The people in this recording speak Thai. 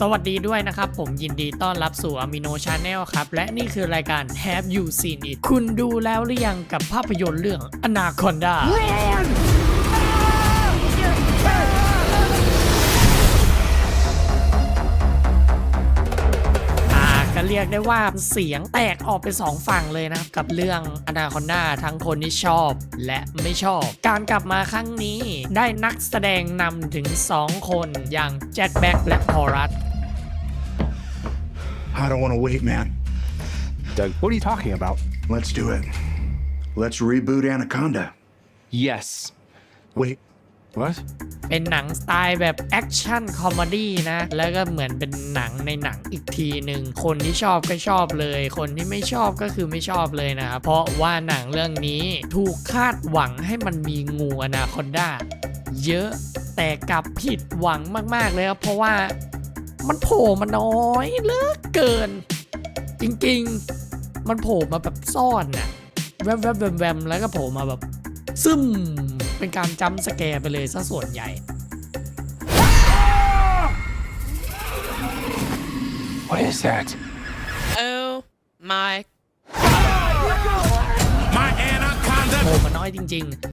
สวัสดีด้วยนะครับ ผมยินดีต้อนรับสู่ Amino Channel ครับ และนี่คือรายการ Have You Seen It คุณดูแล้วหรือยังกับภาพยนตร์เรื่อง Anaconda เรียกได้ว่าเสียงแตกออกเป็นสองฝั่งเลยนะครับ กับเรื่อง Anaconda ทั้งคนที่ชอบและไม่ชอบ การกลับมาครั้งนี้ได้นักแสดงนำถึง 2 คนอย่างแจ็คแบ็กและพอรัส I don't want to wait, man. Doug, what are you talking about? Let's do it. Let's reboot Anaconda. Yes. Wait, What? เป็นหนังสไตล์แบบแอคชั่นคอมดี้นะ แล้วก็เหมือนเป็นหนังในหนังอีกทีหนึ่งคนที่ชอบก็ชอบเลย คนที่ไม่ชอบก็คือไม่ชอบเลยนะครับเพราะว่าหนังเรื่องนี้ถูกคาดหวังให้มันมีงูอนาคอนดาเยอะแต่กลับผิดหวังมาก ๆ เลยครับเพราะว่ามันโผล่มาน้อยเหลือเกิน จริงๆ มันโผล่มาแบบซ่อนน่ะแวบๆแวมแวมๆแล้วก็โผล่มาแบบซึม เป็นการจำสแกร์ไปเลยซะส่วนใหญ่ What is that? Oh my โผล่มาน้อยจริง